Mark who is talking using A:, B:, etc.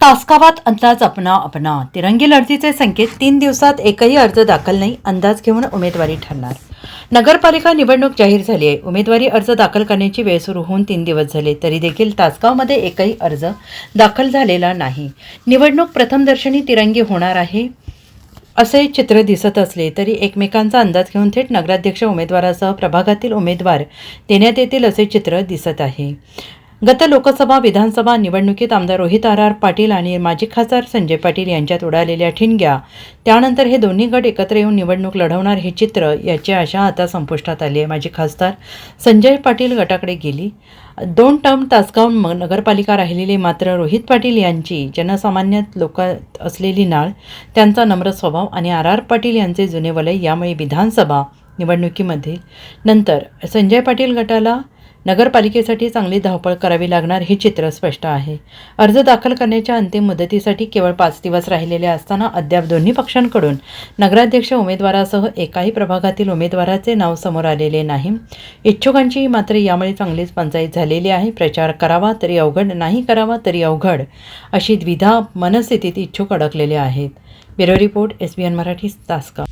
A: तासगावात अंदाज अपना अपना. तिरंगी लढतीचे संकेत तीन दिवसात एकही अर्ज दाखल नाही अंदाज घेऊन उमेदवारी ठरणार. नगरपालिका निवडणूक जाहीर झाली आहे. उमेदवारी अर्ज दाखल करण्याची वेळ सुरू होऊन तीन दिवस झाले तरी देखील तासगावमध्ये एकही अर्ज दाखल झालेला नाही. निवडणूक प्रथमदर्शनी तिरंगी होणार आहे असे चित्र दिसत असले तरी एकमेकांचा अंदाज घेऊन थेट नगराध्यक्ष उमेदवारासह प्रभागातील उमेदवार देण्यात येतील असे चित्र दिसत आहे. गत लोकसभा विधानसभा निवडणुकीत आमदार रोहित आर आर पाटील आणि माजी खासदार संजय पाटील यांच्यात उडालेल्या ठिणग्या. त्यानंतर हे दोन्ही गट एकत्र येऊन निवडणूक लढवणार हे चित्र याची आशा आता संपुष्टात आली आहे. माजी खासदार संजय पाटील गटाकडे गेली. दोन टर्म तासगाव म- नगरपालिका राहिलेली मात्र रोहित पाटील यांची जनसामान्यात लोकात असलेली नाळ त्यांचा नम्र स्वभाव आणि आर आर पाटील यांचे जुने वलय यामुळे विधानसभा निवडणुकीमध्ये. नंतर संजय पाटील गटाला नगरपालिकेसाठी चांगली धावपळ करावी लागणार हे चित्र स्पष्ट आहे. अर्ज दाखल करण्याच्या अंतिम मुदतीसाठी केवळ पाच दिवस राहिलेले असताना अद्याप दोन्ही पक्षांकडून नगराध्यक्ष उमेदवारासह एकाही प्रभागातील उमेदवाराचे नाव समोर आलेले नाही. इच्छुकांची मात्र यामुळे चांगलीच पंचायत झालेली आहे. प्रचार करावा तरी अवघड नाही करावा तरी अवघड अशी द्विधा मनस्थितीत इच्छुक अडकलेले आहेत. Bureau report S B N Marathi Tasgaon.